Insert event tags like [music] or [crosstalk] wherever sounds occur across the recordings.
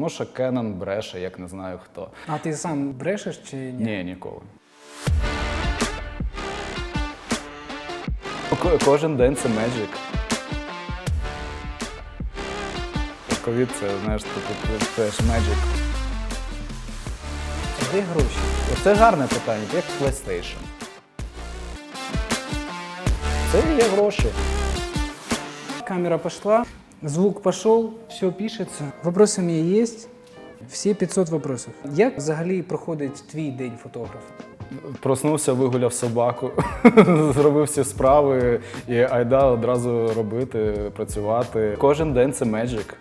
Тому що Canon бреше, як не знаю хто. А ти сам брешеш чи ні? Ні, ніколи. Кожен день це Magic. Ковід це, знаєш, це теж Magic. Де гроші? Це гарне питання, як PlayStation. Це є гроші. Камера пошла, звук пошел, все пишется. Вопросы у меня есть. Всі 500 вопросов. Як взагалі проходить твій день фотографа? Проснувся, вигуляв собаку, [laughs] зробив всі справи і айда одразу робити, працювати. Кожен день це меджик.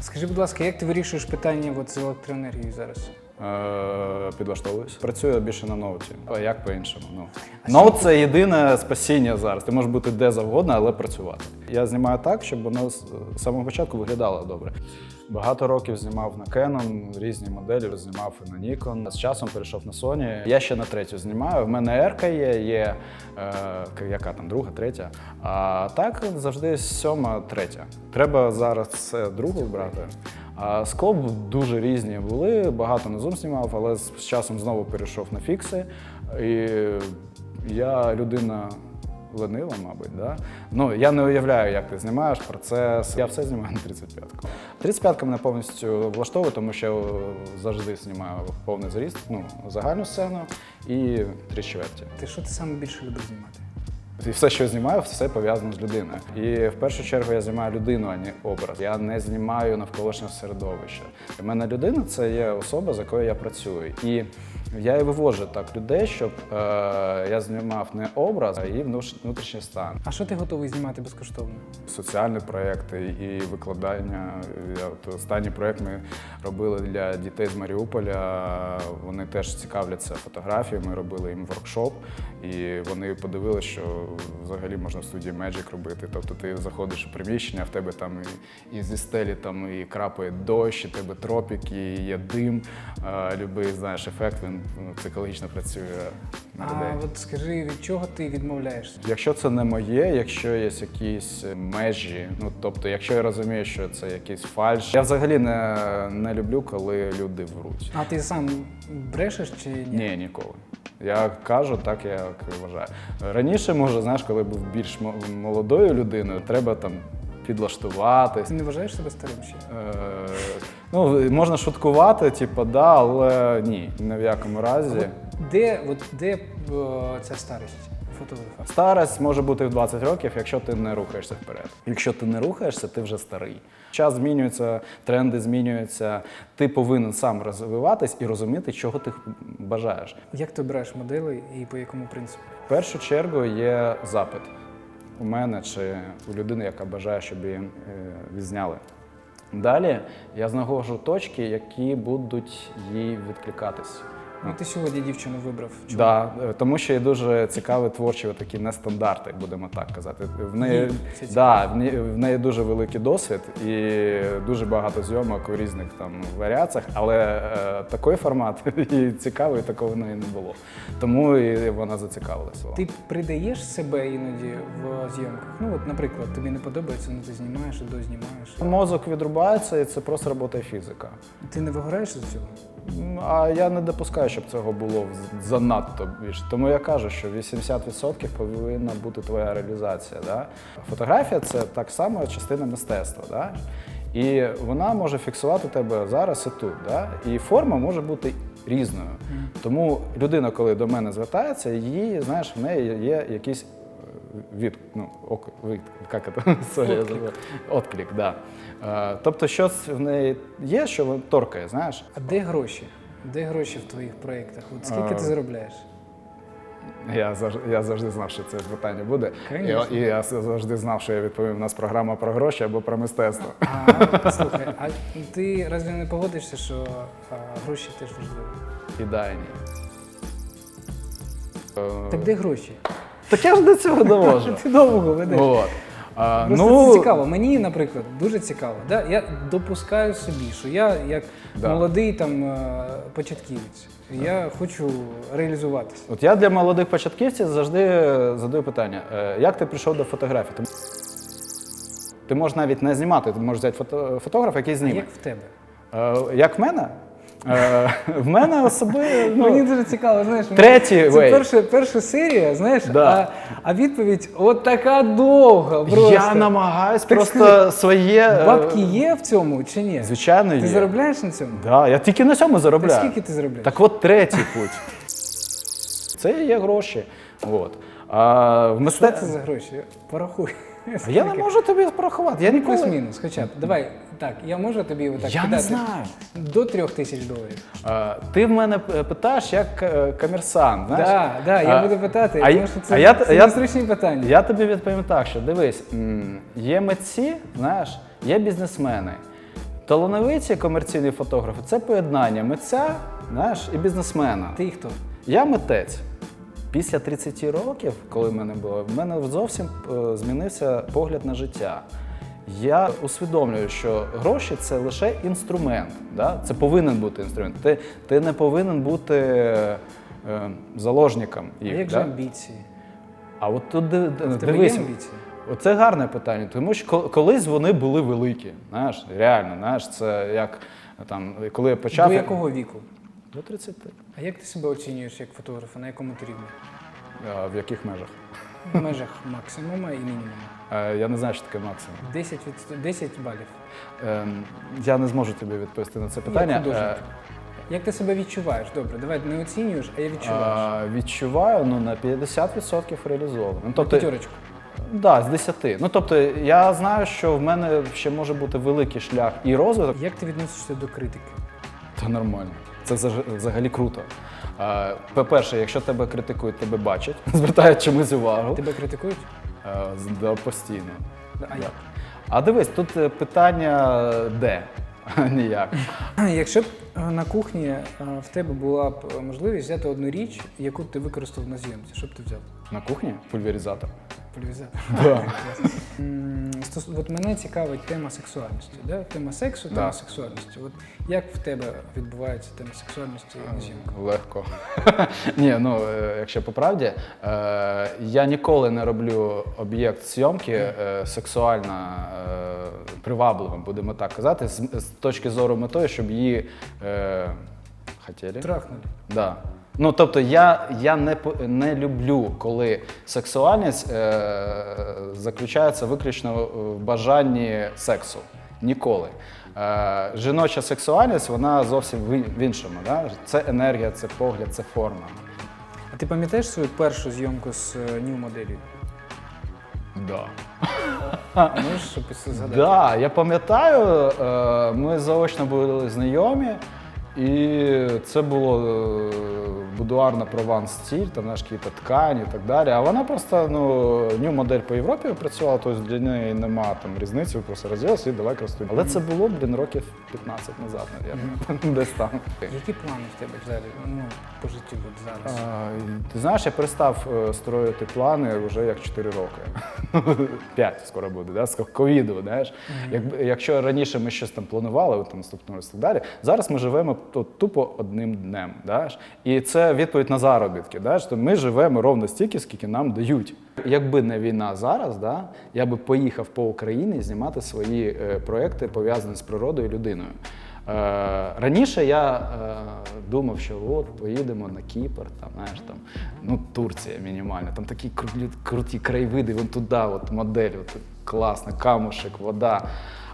Скажи, будь ласка, як ти вирішуєш питання от з електроенергією зараз? Е, Підлаштовуюсь. Працюю більше на ноуті. А як по-іншому? Ну. Ноут це єдине спасіння зараз. Ти можеш бути де завгодно, але працювати. Я знімаю так, щоб воно з самого початку виглядало добре. Багато років знімав на Canon, різні моделі, знімав і на Nikon. З часом перейшов на Sony. Я ще на третю знімаю. В мене R є, є е, яка там друга, третя. А так завжди сьома, третя. Треба зараз це другу брати. А дуже різні були, багато на Zoom знімав, але з часом знову перейшов на фікси. І я людина ленива, мабуть. Да? Ну, я не уявляю, як ти знімаєш процес. Я все знімаю на 35-ку. 35-ка мене повністю влаштовує, тому що я завжди знімаю повний зріст, ну, загальну сцену і три чверті. Ти що ти саме більше любиш знімати? І все, що я знімаю, все пов'язано з людиною. І в першу чергу я знімаю людину, а не образ. Я не знімаю навколишнє середовище. Для мене людина це є особа, з якою я працюю. І я і вивожу так людей, щоб е, я знімав не образ, а її внутрішній стан. А що ти готовий знімати безкоштовно? Соціальні проекти і викладання. Я, от останній проект ми робили для дітей з Маріуполя. Вони теж цікавляться фотографією. Ми робили їм воркшоп, і вони подивилися, що взагалі можна в студії Magic робити. Тобто ти заходиш у приміщення, в тебе там і, і зі стелі там і крапає дощ, і тебе тропіки, і є дим. Е, любий знаєш ефект, він психологічно працює на людей. А от скажи, від чого ти відмовляєшся? Якщо це не моє, якщо є якісь межі, ну тобто, якщо я розумію, що це якийсь фальш, я взагалі не, не люблю, коли люди вруть. А ти сам брешеш чи ні? Ні, ніколи. Я кажу так, як вважаю. Раніше, може, знаєш, коли був більш молодою людиною, треба там підлаштуватись. Ти не вважаєш себе старим ще? Е, ну, можна шуткувати, типу, да, але ні, ні в якому разі. Де, от, де о, ця старість фотографа? Старость може бути в 20 років, якщо ти не рухаєшся вперед. Якщо ти не рухаєшся, ти вже старий. Час змінюється, тренди змінюються. Ти повинен сам розвиватись і розуміти, чого ти бажаєш. Як ти обираєш моделей і по якому принципу? В першу чергу є запит у мене чи у людини, яка бажає, щоб її е, відзняли. Далі я знаходжу точки, які будуть їй відкликатись. Ну, ти сьогодні дівчину вибрав. Чому? Да, е, тому що є дуже цікаві творчі такі нестандарти, будемо так казати. В неї, Їй да, в, неї, в неї дуже великий досвід і дуже багато зйомок у різних там варіаціях, але е, такий формат [laughs] і цікавий, такого в неї не було. Тому і вона зацікавилася. Ти придаєш себе іноді в зйомках. Ну, от, наприклад, тобі не подобається, ну ти знімаєш, і дознімаєш. Мозок відрубається, і це просто робота фізика. Ти не вигораєш з цього? А я не допускаю, щоб цього було занадто більше. Тому я кажу, що 80% повинна бути твоя реалізація. Да? Фотографія це так само частина мистецтва. Да? І вона може фіксувати тебе зараз і тут. Да? І форма може бути різною. Тому людина, коли до мене звертається, її, знаєш, в неї є якийсь е, від, ну, ок, від, як це? Sorry, я забув. Отклик, да. Е, Тобто, щось в неї є, що торкає, знаєш. А де гроші? Де гроші в твоїх проєктах? От скільки ти заробляєш? Я завжди, я завжди знав, що це питання буде. Конечно. І, і я завжди знав, що я відповім. У нас програма про гроші або про мистецтво. А, слухай, а ти разве не погодишся, що а, гроші теж важливі? Ідейні. Е, Так де гроші? Так я ж до цього довожу. [laughs] Ти довго ведеш. От. А, Просто ну, це цікаво. Мені, наприклад, дуже цікаво. Да? Я допускаю собі, що я як Да. молодий там е, початківець, я хочу реалізуватися. От я для молодих початківців завжди задаю питання: е, як ти прийшов до фотографії? Ти, можеш навіть не знімати, ти можеш взяти фото, фотограф, який А зніме. як в тебе? Е, як в мене? Е, в мене особливо. Мені Ну, дуже цікаво, знаєш, Третій це перша, перша серія, знаєш, Да. а, а відповідь от така довга. Просто. я намагаюсь Так просто скажи, своє. е, Бабки є в цьому чи ні? Звичайно, Ти є. заробляєш на цьому? Да, я тільки на цьому Так заробляю. скільки ти заробляєш? Так от третій путь. Це є гроші. От. А в Що мистецтві. це за гроші? Порахуй. Я не можу тобі порахувати. Я ніколи. Плюс-мінус, хоча б. Давай, так, я можу тобі отак Я не кидати знаю. до трьох тисяч доларів. А, ти в мене питаєш як е, комерсант. Знаєш? Так, да, я А, буду питати, а я- тому що це, а я- це я- незручні питання. Я тобі відповім так, що дивись, м, є митці, знаєш, є бізнесмени. Талановиті комерційні фотографи це поєднання митця знаєш, і бізнесмена. Ти хто? Я митець. Після 30 років, коли в мене було, в мене зовсім е, змінився погляд на життя. Я усвідомлюю, що гроші це лише інструмент. Да? Це повинен бути інструмент. Ти, ти не повинен бути е, заложником А їх. як же амбіції? А от тут дивись? Оце гарне питання, тому що колись вони були великі. Знаєш, реально, знаєш, це як там, коли я почав. До якого віку? До 30. А як ти себе оцінюєш як фотографа? На якому ти рівні? А в яких межах? В межах максимума і мінімуму. Е, Я не знаю, що таке максимум. 10, від... 10 балів. Ем, Я не зможу тобі відповісти на це питання. Як художник. Е, Як ти себе відчуваєш? Добре, давай не оцінюєш, а я відчуваєш. а, Відчуваю ну, на 50% реалізовано. Ну, тобто, П'ятерочку. да, з 10. Ну, тобто, я знаю, що в мене ще може бути великий шлях і розвиток. Як ти відносишся до критики? Та нормально. Це взаг- взагалі круто. Е, По-перше, якщо тебе критикують, тебе бачать, [laughs] звертають чомусь увагу. Тебе критикують? Е, Да, постійно. А як? А дивись, тут е, питання де? [laughs] Ніяк. [clears throat] Якщо б е, на кухні е, в тебе була б е, можливість взяти одну річ, яку б ти використав на зйомці, що б ти взяв? На кухні пульверизатор. Пульверизатор. Да. [laughs] От мене цікавить тема сексуальності. Да? Тема сексу, тема Да. сексуальності. От як в тебе відбувається тема сексуальності на зйомках? Легко. [laughs] Ні, ну е, якщо по правді, е, я ніколи не роблю об'єкт зйомки е, сексуально привабливим, будемо так казати, з, точки зору метою, щоб її хотіли. Трахнули. Да. Ну, тобто я, я не, не люблю, коли сексуальність е, заключається виключно в бажанні сексу. Ніколи. Е, жіноча сексуальність, вона зовсім в, іншому. Да? Це енергія, це погляд, це форма. А ти пам'ятаєш свою першу зйомку з нью моделлю? Да. Можеш щось згадати? Да, я пам'ятаю, е, ми заочно були знайомі, і це було будуар будуарна прованс стіль, там знаєш, якісь ткані і так далі. А вона просто ну, ню модель по Європі працювала, тобто для неї нема там різниці, просто розділилася і давай красту, Але це було, блін, років 15 назад, мабуть, [laughs] десь там. Які плани в тебе взагалі ну, по життю от зараз? А, Ти знаєш, я перестав е, строїти плани вже як 4 роки. [laughs] 5 скоро буде, да? з ковіду. Знаєш? Якби- Якщо раніше ми щось там планували, от, там, наступного і так далі, зараз ми живемо тут тупо одним днем. Знаєш? І це відповідь на заробітки. Знаєш? То ми живемо ровно стільки, скільки нам дають. Якби не війна зараз, да, я би поїхав по Україні знімати свої е, проекти, пов'язані з природою і людиною. Е, раніше я е, думав, що от поїдемо на Кіпр, там, знаєш, там, ну, Турція мінімальна, там такі круті, круті краєвиди, вон туди, от модель, от, класна, камушек, вода.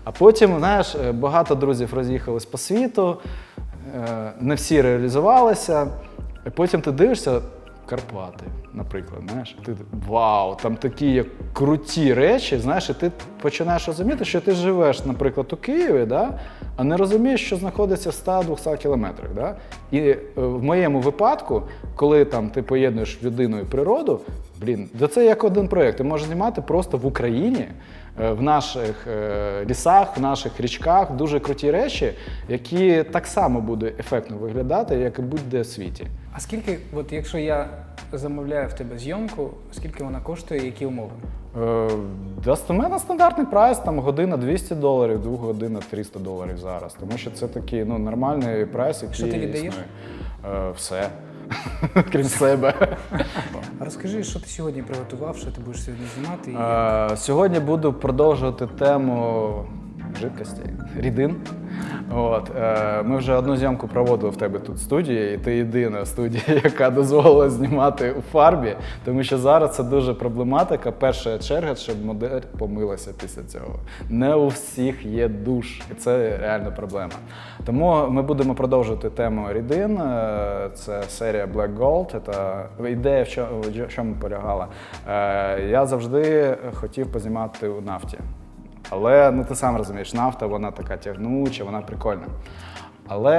А потім, знаєш, е, багато друзів роз'їхались по світу, е, не всі реалізувалися. І потім ти дивишся, Карпати, наприклад, знаєш, ти вау, там такі є круті речі, знаєш, і ти починаєш розуміти, що ти живеш, наприклад, у Києві, да, а не розумієш, що знаходиться в 100-200 кілометрах. Да? І е, в моєму випадку, коли там ти поєднуєш людину і природу, блін, да це як один проєкт. Ти можеш знімати просто в Україні, в наших е, лісах, в наших річках дуже круті речі, які так само будуть ефектно виглядати, як і будь-де в світі. А скільки, от якщо я замовляю в тебе зйомку, скільки вона коштує, які умови? Е, мене стандартний прайс, там година 200 доларів, двох година 300 доларів зараз. Тому що це такий ну, нормальний прайс, який Що ти віддаєш? існує. Е, все. [laughs] Крім себе. А розкажи, що ти сьогодні приготував, що ти будеш сьогодні знімати? І... Е, Сьогодні буду продовжувати тему жидкості, рідин. От, е, ми вже одну зйомку проводили в тебе тут в студії, і ти єдина студія, [laughs] яка дозволила знімати у фарбі, тому що зараз це дуже проблематика. Перша черга, щоб модель помилася після цього. Не у всіх є душ, і це реальна проблема. Тому ми будемо продовжувати тему рідин. Е, Це серія Black Gold. Це ідея в чому, полягала. Е, Я завжди хотів познімати у нафті. Але ну ти сам розумієш, нафта вона така тягнуча, вона прикольна. Але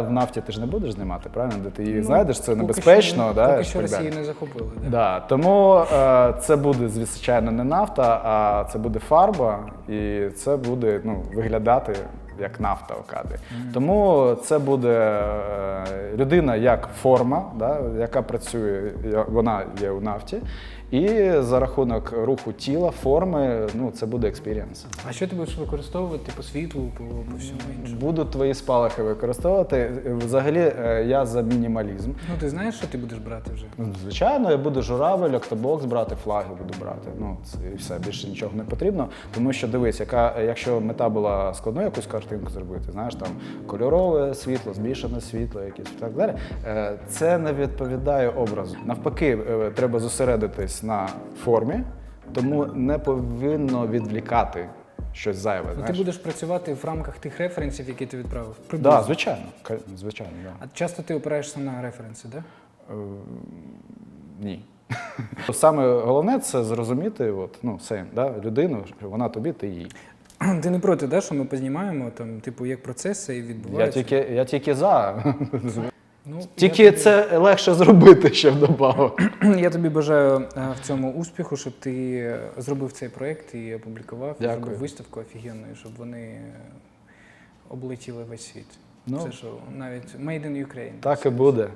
в нафті ти ж не будеш знімати, правильно? Де ти її знайдеш, це Ну, Поки небезпечно. що, да, Поки що. Росію не захопили. Да. Да, тому е, це буде, звичайно, не нафта, а це буде фарба, і це буде ну, виглядати як нафта у кадрі. Тому це буде е, людина як форма, да, яка працює, вона є у нафті. І за рахунок руху тіла, форми, ну це буде експірієнс. А що ти будеш використовувати по світлу, по, по всьому іншому? Буду твої спалахи використовувати. Взагалі, е, я за мінімалізм. Ну ти знаєш, що ти будеш брати вже? Ну, Звичайно, я буду журавель, октобокс брати, флаги буду брати. Ну, це і все, більше нічого не потрібно. Тому що дивись, яка, якщо мета була складну якусь картинку зробити, знаєш, там кольорове світло, змішане світло, якесь і так далі, е, це не відповідає образу. Навпаки, е, треба зосередитись на формі, тому не повинно відвлікати щось зайве. Ну, ти знаєш. будеш працювати в рамках тих референсів, які ти відправив. Так, да, звичайно, звичайно, да. А часто ти опираєшся на референси, так? Да? Е, Ні. [laughs] Саме головне це зрозуміти, от, ну, все, да, людину, що вона тобі, ти їй. [clears throat] Ти не проти, да, що ми познімаємо, там, типу, як процеси і Я тільки, я тільки за. [laughs] Ну, Тільки тобі, це легше зробити, ще вдобавок. [clears throat] Я тобі бажаю е, в цьому успіху, щоб ти зробив цей проект і опублікував, і зробив виставку офігенну, щоб вони облетіли весь світ. Ну. Це що, навіть Made in Ukraine. Так і буде.